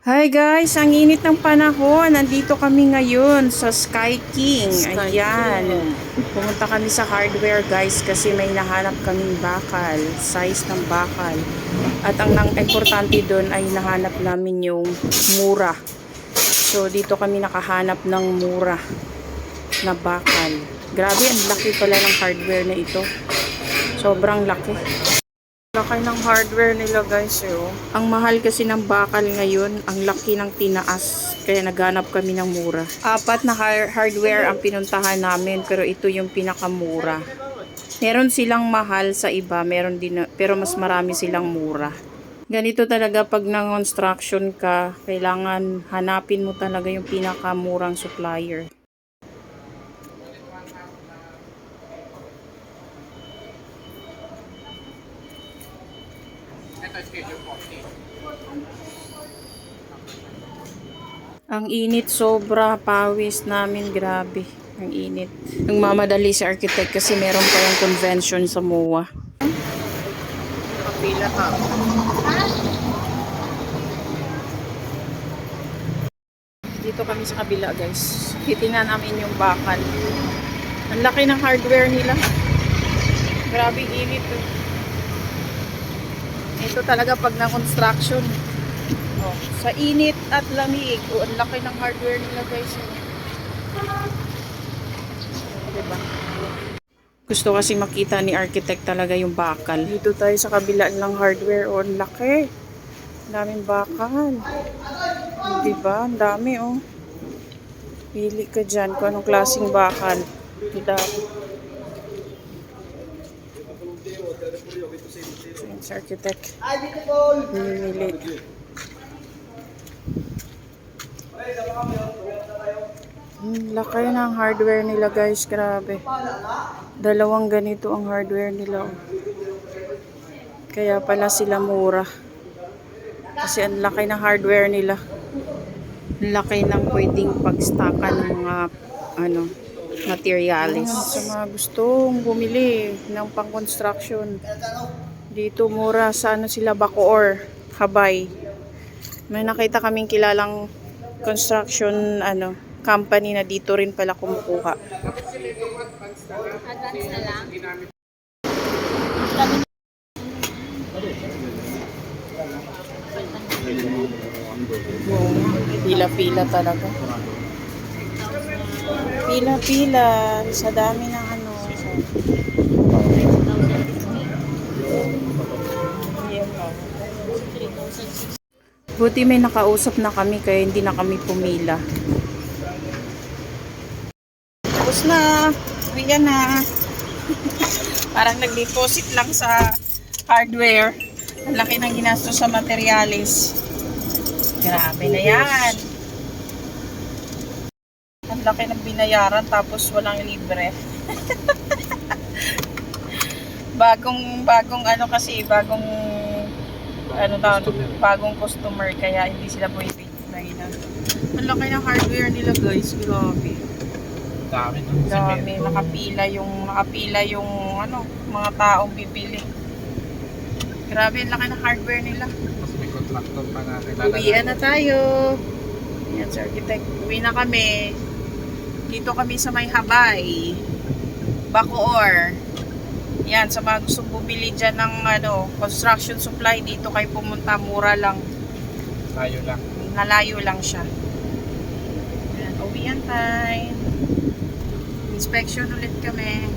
Hi guys, ang init ng panahon. Nandito kami ngayon sa Sky King. Sky Ayan. King. Pumunta kami sa hardware guys kasi may nahanap kaming bakal. Size ng bakal. At ang nang importante doon ay nahanap namin yung mura. So dito kami nakahanap ng mura na bakal. Grabe, ang laki pala ng hardware na ito. Sobrang laki. Laki ng hardware nila guys eh, oh. Ang mahal kasi ng bakal ngayon, ang laki ng tinaas. Kaya naghanap kami ng mura. Apat na har- hardware ang pinuntahan namin pero ito yung pinakamura. Meron silang mahal sa iba, meron din pero mas marami silang mura. Ganito talaga pag nang construction ka, kailangan hanapin mo talaga yung pinakamurang supplier. Ang init sobra, pawis namin, grabe. Ang init. Nang mamadali si architect kasi meron pa yung convention sa MOA. Kapila ka. Dito kami sa kabila guys. Titingnan namin yung bakal. Ang laki ng hardware nila. Grabe init. eh. Ito talaga pag na construction. Oh, sa init at lamig. Oh, ang laki ng hardware nila guys. Diba? Gusto kasi makita ni architect talaga yung bakal. Dito tayo sa kabila ng hardware. Oh, ang laki. Ang daming bakal. Diba? Ang dami oh. Pili ka dyan kung anong klaseng bakal. Diba? Ayan si architect. Namimili. Hmm, laki ng hardware nila guys. Grabe. Dalawang ganito ang hardware nila. oh. Kaya pala sila mura. Kasi ang laki ng hardware nila. Ang laki ng pwedeng pagstakan ng mga ano, materials. Sa mga gustong bumili ng pang-construction. Dito mura sa ano sila Bacoor, Habay. May nakita kaming kilalang construction ano company na dito rin pala kumukuha. Advance na lang. Pila-pila talaga. Pila-pila sa dami ng ano. Buti may nakausap na kami kaya hindi na kami pumila. Tapos na. Ayan na. Parang nag-deposit lang sa hardware. Ang laki ng ginastos sa materialis. Grabe na yan. Ang laki ng binayaran tapos walang libre. bagong bagong ano kasi bagong ano tawag bagong customer kaya hindi sila pwede na Ang laki ng hardware nila guys, grabe. Dami ng Dami, nakapila yung nakapila yung ano, mga taong bibili. Grabe, ang laki ng hardware nila. Mas may contractor pa natin. Uwian na tayo. Yan, Sir Architect. Uwi na kami. Dito kami sa may Habay. Bacoor. Yan, sa mga gustong bumili dyan ng ano, construction supply, dito kayo pumunta. Mura lang. Tayo lang. Nalayo lang siya. Yan, uwian time. Inspection ulit kami.